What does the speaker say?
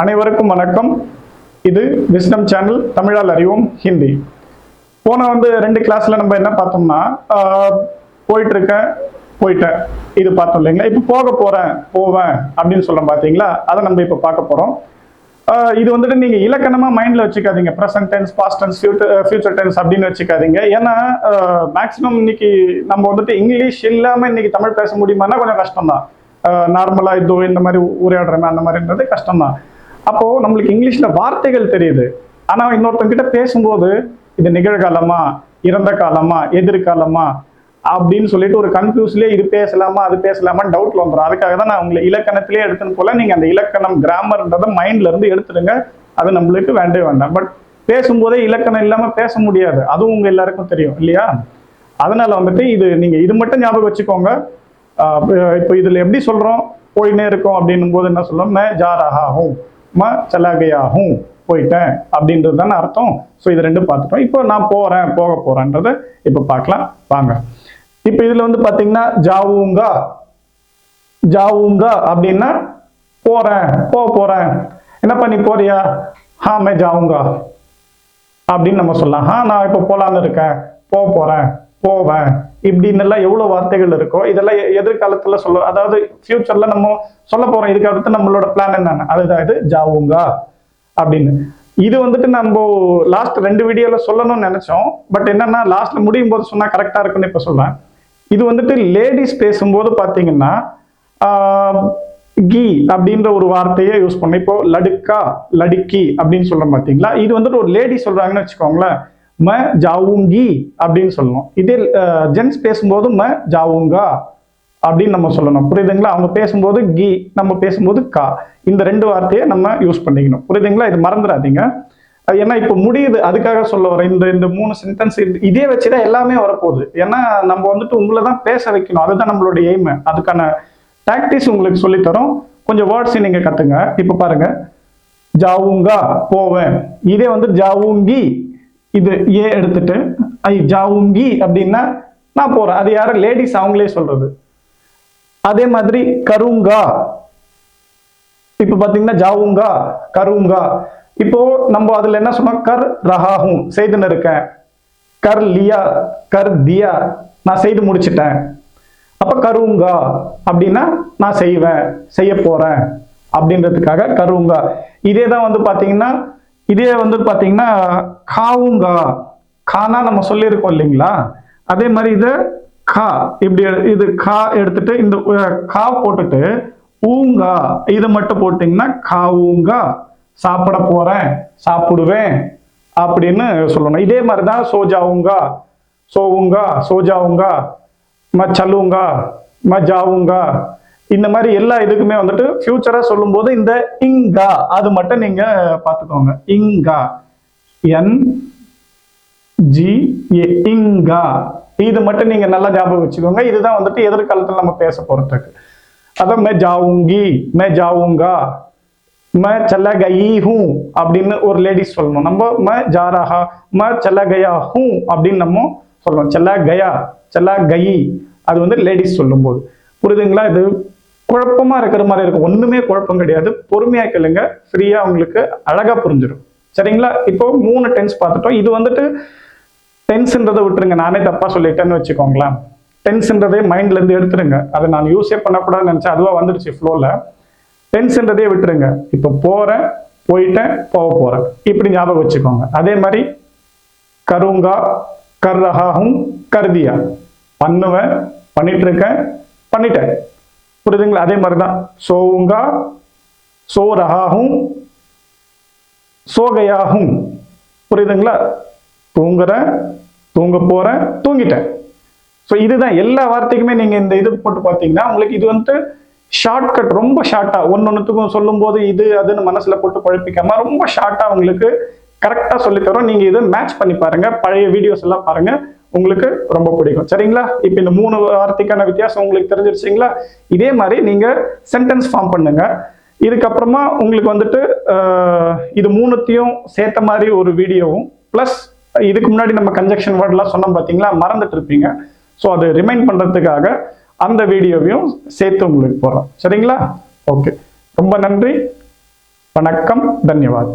அனைவருக்கும் வணக்கம். இது விஸ்டம் சேனல் தமிழால் அறிவோம் ஹிந்தி. போன வந்து ரெண்டு கிளாஸ்ல நம்ம என்ன பார்த்தோம்னா போயிட்டுருக்கேன் போயிட்டு இருக்கேன் போயிட்டேன். இது பார்த்தோம் இல்லைங்களா? இப்போ போக போறேன் போவேன் அப்படின்னு சொல்றோம் பார்த்தீங்களா? அதை நம்ம இப்போ பார்க்க போறோம். இது வந்துட்டு நீங்க இலக்கணமா மைண்ட்ல வச்சுக்காதீங்க. Present tense past tense future tense அப்படின்னு வச்சுக்காதீங்க. ஏன்னா மேக்ஸிமம் இன்னைக்கு நம்ம வந்துட்டு இங்கிலீஷ் இல்லாம இன்னைக்கு தமிழ் பேச முடியுமானா கொஞ்சம் கஷ்டம் தான் நார்மலா இதோ இந்த மாதிரி உரையாடுறேன் அந்த மாதிரின்றது கஷ்டம் தான் அப்போ நம்மளுக்கு இங்கிலீஷ்ல வார்த்தைகள் தெரியுது. ஆனா இன்னொருத்தங்க கிட்ட பேசும்போது இது நிகழ்காலமா? இறந்த காலமா? எதிர்காலமா? அப்படின்னு சொல்லிட்டு ஒரு கன்ஃபியூஸ்லயே இது பேசலாமா அது பேசலாமான்னு டவுட்ல வந்துடும் அதுக்காக தான் நான் உங்களை இலக்கணத்திலே எடுத்துன்னு போல நீங்க அந்த இலக்கணம் கிராமர்ன்றதை மைண்ட்ல இருந்து எடுத்துடுங்க. அது நம்மளுக்கு வேண்டவே வேண்டாம். பட் பேசும்போதே இலக்கணம் இல்லாம பேச முடியாது. அதுவும் உங்க எல்லாருக்கும் தெரியும் இல்லையா? அதனால வந்துட்டு இது நீங்க இது மட்டும் ஞாபகம் வச்சுக்கோங்க. இப்போ இதுல எப்படி சொல்றோம்? போயினே இருக்கோம் அப்படின்னும் போது என்ன சொல்லணும் ஜாராக ஆகும் மா சலா போயிட்டேன் அப்படின்றது தானே அர்த்தம். ஸோ இது ரெண்டும் பார்த்துட்டோம். இப்போ நான் போகிறேன் போக போகிறேன்றதை இப்போ பார்க்கலாம். வாங்க. இப்போ இதில் வந்து பார்த்தீங்கன்னா ஜாவுங்கா. ஜாவுங்கா அப்படின்னா போகிறேன் போக போகிறேன் என்னப்பா நீ போறியா? ஹா மே ஜாவுங்கா. அப்படின்னு நம்ம சொல்லலாம். ஆ நான் இப்போ போகலான்னு இருக்கேன். போக போகிறேன் போவேன். இப்படின்னு எல்லாம் எவ்வளவு வார்த்தைகள் இருக்கோ இதெல்லாம் எதிர்காலத்தில் எதிர்காலத்துல சொல்ல அதாவது ஃபியூச்சர்ல நம்ம சொல்ல போறோம் இதுக்கு அடுத்து நம்மளோட பிளான் என்னன்னு. அதுதான் இது ஜாவுங்கா அப்படின்னு. இது வந்துட்டு நம்ம லாஸ்ட் ரெண்டு வீடியோல சொல்லணும்னு நினைச்சோம். பட் என்னன்னா லாஸ்ட்ல முடியும் போது சொன்னா கரெக்டா இருக்குன்னு இப்ப சொல்றேன். இது வந்துட்டு லேடிஸ் பேசும்போது பாத்தீங்கன்னா கீ அப்படின்ற ஒரு வார்த்தையை யூஸ் பண்ண இப்போ லடுக்கா லடுக்கி அப்படின்னு சொல்றோம் பாத்தீங்களா? இது வந்துட்டு ஒரு லேடி சொல்றாங்கன்னு வச்சுக்கோங்களேன். ம ஜாவுங்கி அப்படின்னு சொல்லணும். இதே ஜென்ஸ் பேசும்போது ம ஜாவுங்கா அப்படின்னு நம்ம சொல்லணும். புரியுதுங்களா? அவங்க பேசும்போது கி நம்ம பேசும்போது கா. இந்த ரெண்டு வார்த்தையை நம்ம யூஸ் பண்ணிக்கணும். புரியுதுங்களா? இது மறந்துடாதீங்க. அது ஏன்னா இப்போ முடியுது. அதுக்காக சொல்ல வரேன் இந்த இந்த மூணு சென்டென்ஸ் இதே வச்சுதான் எல்லாமே வரப்போகுது. ஏன்னா நம்ம வந்துட்டு உங்களை தான் பேச வைக்கணும். அதுதான் நம்மளுடைய எய்ம் அதுக்கான டாக்டிஸ் உங்களுக்கு சொல்லித்தரோம். கொஞ்சம் வேர்ட்ஸ் நீங்க கத்துங்க. இப்போ பாருங்க. ஜாவுங்கா போவேன். இதே வந்து ஜாவுங்கி இது ஏ எடுத்துட்டு ஐ ஜாவுங்கி அப்படின்னா நான் போறேன். அது யாரும் லேடிஸ் அவங்களே சொல்றது. அதே மாதிரி கருங்கா. இப்ப பாத்தீங்கன்னா ஜாவுங்கா கருங்கா. இப்போ நம்ம அதுல என்ன சொன்னோம்? கர் ரஹாஹும் செய்துன்னு இருக்கேன். கர் லியா கர் தியா. நான் செய்து முடிச்சிட்டேன். அப்ப கருங்கா அப்படின்னா நான் செய்வேன் செய்ய போறேன் அப்படின்றதுக்காக கருங்கா. இதே தான் வந்து பாத்தீங்கன்னா இதே வந்து பார்த்தீங்கன்னா காவுங்கா. கானா நம்ம சொல்லியிருக்கோம் இல்லைங்களா? அதே மாதிரி இது கா இப்படி எடு- இது கா எடுத்துட்டு இந்த கா போட்டுட்டு ஊங்கா. இதை மட்டும் போட்டிங்கன்னா காவுங்கா. சாப்பிட போறேன் சாப்பிடுவேன் அப்படின்னு சொல்லணும். இதே மாதிரி தான் சோஜாவுங்கா. சோவுங்கா சோஜாவுங்கா ம சலுங்கா ம ஜாவுங்கா. இந்த மாதிரி எல்லா இதுக்குமே வந்துட்டு ஃபியூச்சரா சொல்லும்போது இந்த இங்கா அது மட்டும் நீங்க பார்த்துக்கோங்க. இங்கா. என் ஜி ஏ இங்கா. இது மட்டும் நீங்க நல்லா ஞாபகம் வச்சுக்கோங்க. இதுதான் வந்துட்டு எதிர்காலத்தில் நம்ம பேச போறதுக்கு. அதான் மே ஜாவுங்கி மே ஜாவுங்கா மே செல்ல கயி ஹூ அப்படின்னு ஒரு லேடிஸ் சொல்லணும். நம்ம மே ஜாராஹா மே செல்ல கயா ஹூ அப்படின்னு நம்ம சொல்லணும். செல்லா கயா செல்லா கயி அது வந்து லேடிஸ் சொல்லும்போது. புரியுதுங்களா இது? குழப்பமா இருக்கிற மாதிரி இருக்கும். ஒண்ணுமே குழப்பம் கிடையாது. பொறுமையா கேளுங்க. ஃப்ரீயா உங்களுக்கு அழகா புரிஞ்சிடும் சரிங்களா? இப்போ மூணு டென்ஸ் பார்த்துட்டோம். இது வந்துட்டு டென்ஸ்ன்றதை விட்டுருங்க. நானே தப்பா சொல்லிட்டேன்னு வச்சுக்கோங்களேன். டென்ஸ்ன்றதே மைண்ட்ல இருந்து எடுத்துருங்க. அதை நான் யூஸே பண்ணக்கூடாதுன்னு நினைச்சேன். அதுவா வந்துடுச்சு ஃப்ளோல டென்ஸ்ன்றதே விட்டுருங்க. இப்போ போறேன் போயிட்டேன் போக போறேன். இப்படி ஞாபகம் வச்சுக்கோங்க. அதே மாதிரி கருங்கா கர்ரஹாகும் கருதியா. பண்ணுவேன் பண்ணிட்டு இருக்கேன் பண்ணிட்டேன். புரியுதுங்களா? அதே மாதிரி தான் சோவுங்கா சோ சோகையாகும் புரியுதுங்களா? தூங்குறேன் தூங்க போகிறேன் தூங்கிட்டேன். ஸோ இதுதான் எல்லா வார்த்தைக்குமே நீங்கள் இந்த இது போட்டு பார்த்தீங்கன்னா உங்களுக்கு இது வந்துட்டு ஷார்ட்கட் ரொம்ப ஷார்ட்டா ஒன்னொன்னுத்துக்கும் சொல்லும்போது இது அதுன்னு மனசுல போட்டு குழப்பிக்காம ரொம்ப ஷார்ட்டாக உங்களுக்கு கரெக்டாக சொல்லித்தரோம். நீங்கள் இதை மேட்ச் பண்ணி பாருங்க. பழைய வீடியோஸ் எல்லாம் பாருங்கள் உங்களுக்கு ரொம்ப பிடிக்கும். சரிங்களா? இப்போ இந்த மூணு வார்த்தைக்கான வித்தியாசம் உங்களுக்கு தெரிஞ்சிருச்சுங்களா? இதே மாதிரி நீங்கள் சென்டென்ஸ் ஃபார்ம் பண்ணுங்க. இதுக்கப்புறமா உங்களுக்கு வந்துட்டு இது மூணுத்தையும் சேர்த்த மாதிரி ஒரு வீடியோவும் ப்ளஸ் இதுக்கு முன்னாடி நம்ம கன்ஜெக்ஷன் வேர்ட்லாம் சொன்னோம் பார்த்தீங்களா மறந்துட்டு இருப்பீங்க. ஸோ அது ரிமைண்ட் பண்ணுறதுக்காக அந்த வீடியோவையும் சேர்த்து உங்களுக்கு போகிறோம் சரிங்களா? ஓகே ரொம்ப நன்றி. வணக்கம். தன்யவாத்.